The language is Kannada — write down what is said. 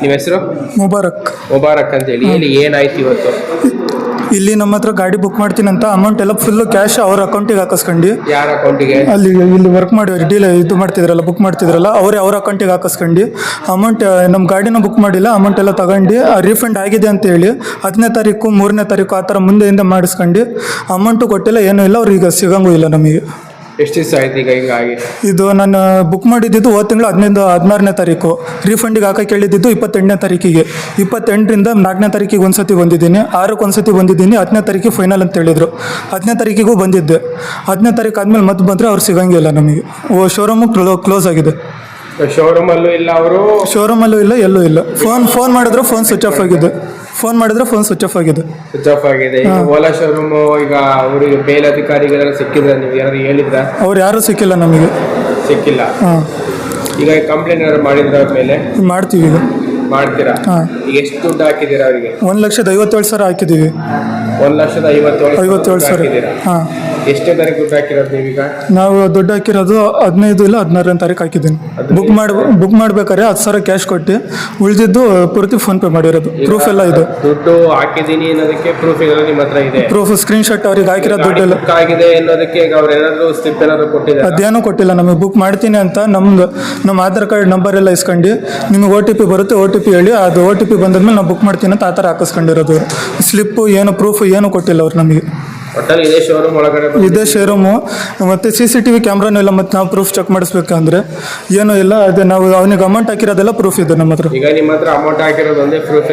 ನಿಮ್ಮ ಹೆಸರು? ಮುಬಾರಕ್. ಮುಬಾರಕ್ ಅಂತ ಹೇಳಿ ಇಲ್ಲಿ ಏನಾಯ್ತು ಇವತ್ತು? ಇಲ್ಲಿ ನಮ್ಮ ಹತ್ರ ಗಾಡಿ ಬುಕ್ ಮಾಡ್ತೀನಿ ಅಂತ ಅಮೌಂಟ್ ಎಲ್ಲ ಫುಲ್ಲು ಕ್ಯಾಶ್ ಅವ್ರ ಅಕೌಂಟಿಗೆ ಹಾಕಿಸ್ಕೊಂಡು. ಯಾರ ಅಕೌಂಟಿಗೆ ಅಲ್ಲಿ ಇಲ್ಲಿ ವರ್ಕ್ ಮಾಡಿ ಡೀಲ್ ಇದು ಮಾಡ್ತಿದ್ರಲ್ಲ ಬುಕ್ ಮಾಡ್ತಿದ್ರಲ್ಲ ಅವರೇ ಅವ್ರ ಅಕೌಂಟಿಗೆ ಹಾಕಿಸ್ಕೊಂಡು. ಅಮೌಂಟ್ ನಮ್ಮ ಗಾಡಿನ ಬುಕ್ ಮಾಡಿಲ್ಲ ಅಮೌಂಟ್ ಎಲ್ಲ ತಗೊಂಡು ರೀಫಂಡ್ ಆಗಿದೆ ಅಂತ ಹೇಳಿ ಹತ್ತನೇ ತಾರೀಕು ಮೂರನೇ ತಾರೀಕು ಆ ಥರ ಮುಂದೆಯಿಂದ ಮಾಡಿಸ್ಕೊಂಡು. ಅಮೌಂಟು ಕೊಟ್ಟಿಲ್ಲ ಏನೂ ಇಲ್ಲ ಅವ್ರಿಗೆ ಈಗ ಸಿಗಂಗೂ ಇಲ್ಲ ನಮಗೆ. ಎಷ್ಟು ದಿವಸ ಆಯ್ತು ಇದು ನಾನು ಬುಕ್ ಮಾಡಿದ್ದು ಹೋದ ತಿಂಗಳು ಹದಿನೈದು, ಹದಿನಾರನೇ ತಾರೀಕು. ರೀಫಂಡಿಗೆ ಹಾಕಕ್ಕೆ ಹೇಳಿದ್ದು ಇಪ್ಪತ್ತೆಂಟನೇ ತಾರೀಕಿಗೆ. ಇಪ್ಪತ್ತೆಂಟರಿಂದ ನಾಲ್ಕನೇ ತಾರೀಕಿಗೆ ಒಂದ್ಸತಿ ಬಂದಿದ್ದೀನಿ. ಆರಕ್ಕೆ ಒಂದ್ಸತಿ ಬಂದಿದ್ದೀನಿ. ಹತ್ತನೇ ತಾರೀಕಿಗೆ ಫೈನಲ್ ಅಂತ ಹೇಳಿದರು. ಹತ್ತನೇ ತಾರೀಕಿಗೂ ಬಂದಿದ್ದೆ. ಹತ್ತನೇ ತಾರೀಕು ಆದಮೇಲೆ ಮತ್ತೆ ಬಂದರೆ ಅವ್ರು ಸಿಗಂಗಿಲ್ಲ ನಮಗೆ. ಓ ಶೋರೂಮು ಕ್ಲೋ ಕ್ಲೋಸ್ ಆಗಿದೆ. ಶೋರೂಮ್ ಅಲ್ಲೂ ಇಲ್ಲ ಅವರು? ಶೋರೂಮಲ್ಲೂ ಇಲ್ಲ ಎಲ್ಲೂ ಇಲ್ಲ. ಫೋನ್ ಫೋನ್ ಮಾಡಿದ್ರು ಫೋನ್ ಸ್ವಿಚ್ ಆಫ್ ಆಗಿದೆ. ಫೋನ್ ಮಾಡಿದ್ರೆ ಫೋನ್ ಸ್ವಿಚ್ ಆಫ್ ಆಗಿದೆ. ಸ್ವಿಚ್ ಆಫ್ ಆಗಿದೆ. ಈಗ ಓಲಾ ಶೋರೂಮ್ ಈಗ ಅವರಿಗೆ ಮೇಲಧಿಕಾರಿಗಳೆಲ್ಲ ಸಿಕ್ಕಿದ್ರೆ ನೀವು ಏನಾದ್ರು ಹೇಳಿದ್ರ? ಅವ್ರು ಯಾರೂ ಸಿಕ್ಕಿಲ್ಲ ನಮಗೆ. ಸಿಕ್ಕಿಲ್ಲ. ಹಾಂ. ಈಗ ಕಂಪ್ಲೇಂಟ್ ಏನಾದ್ರು ಮಾಡಿದ್ರ ಅವ್ರ ಮೇಲೆ? ಮಾಡ್ತೀವಿ ಈಗ. ಮಾಡ್ತೀರಾ? ಹಾಂ. ಈಗ ಎಷ್ಟು ದುಡ್ಡು ಹಾಕಿದ್ದೀರಾ ಅವರಿಗೆ? ಒಂದು ಲಕ್ಷದ ಐವತ್ತೇಳು ಸಾವಿರ ಹಾಕಿದ್ದೀವಿ. ಒಂದ್ ಲಕ್ಷದ ಐವತ್ತೇಳು ಐವತ್ತೇಳು ಸಾವಿರ. ಹಾಂ. ಎಷ್ಟೇ ತಾರೀಕು ದುಡ್ಡು ಹಾಕಿರೋದು ನೀವೀಗ? ನಾವು ದುಡ್ಡು ಹಾಕಿರೋದು ಹದಿನೈದು ಇಲ್ಲ ಹದಿನಾರನೇ ತಾರೀಕು ಹಾಕಿದ್ದೀನಿ. ಬುಕ್ ಮಾಡಿ ಬುಕ್ ಮಾಡ್ಬೇಕಾದ್ರೆ ಹತ್ತು ಸಾವಿರ ಕ್ಯಾಶ್ ಕೊಟ್ಟು ಉಳಿದಿದ್ದು ಪೂರ್ತಿ ಫೋನ್ ಪೇ ಮಾಡಿರೋದು. ಪ್ರೂಫ್ ಎಲ್ಲ ಇದೆ. ದುಡ್ಡು ಹಾಕಿದೀನಿ ಅನ್ನೋದಕ್ಕೆ ಪ್ರೂಫ್ ನಿಮ್ಮ ಹತ್ರ ಇದೆ. ಪ್ರೂಫ್ ಸ್ಕ್ರೀನ್ ಶಾಟ್ ಅವ್ರಿಗೆ ಹಾಕಿರೋ ದುಡ್ಡೆಲ್ಲ ಬುಕ್ ಆಗಿದೆ ಅನ್ನೋದಕ್ಕೆ ಈಗ ಅವ್ರು ಏನಾದ್ರು ಸ್ಲಿಪ್ ಏನಾದ್ರು ಕೊಟ್ಟಿದ್ದಾರೆ? ಅದೇನೂ ಕೊಟ್ಟಿಲ್ಲ. ನಮಗೆ ಬುಕ್ ಮಾಡ್ತೀನಿ ಅಂತ ನಮ್ದು ನಮ್ಮ ಆಧಾರ್ ಕಾರ್ಡ್ ನಂಬರ್ ಎಲ್ಲ ಇಸ್ಕೊಂಡು ನಿಮಗೆ ಓ ಟಿ ಪಿ ಬರುತ್ತೆ ಓ ಟಿ ಪಿ ಹೇಳಿ ಅದು ಓ ಟಿ ಪಿ ಬಂದದ್ಮೇಲೆ ನಾವು ಬುಕ್ ಮಾಡ್ತೀನಿ ಅಂತ ಆ ಥರ ಹಾಕಿಸ್ಕೊಂಡಿರೋದು. ಸ್ಲಿಪ್ಪು ಏನು ಪ್ರೂಫ್ ಏನು ಕೊಟ್ಟಿಲ್ಲ ಅವ್ರು ನಮಗೆ. ಒಟ್ಟಲ್ಲಿ ಇದೇ ಶೋರೂಮ್ ಒಳಗಡೆ ಬಂದು ಇದೇ ಶೋರೂಮು ಮತ್ತು ಸಿ ಸಿ ಟಿ ವಿ ಕ್ಯಾಮ್ರಾನೂ ಇಲ್ಲ ಮತ್ತೆ ನಾವು ಪ್ರೂಫ್ ಚೆಕ್ ಮಾಡಿಸ್ಬೇಕಂದ್ರೆ ಏನೂ ಇಲ್ಲ. ಅದೇ ನಾವು ಅವನಿಗೆ ಅಮೌಂಟ್ ಹಾಕಿರೋದೆಲ್ಲ ಪ್ರೂಫ್ ಇದೆ ನಮ್ಮ ಹತ್ರ. ಈಗ ನಿಮ್ಮ ಹತ್ರ ಅಮೌಂಟ್ ಹಾಕಿರೋದು ಒಂದೇ ಪ್ರೂಫ್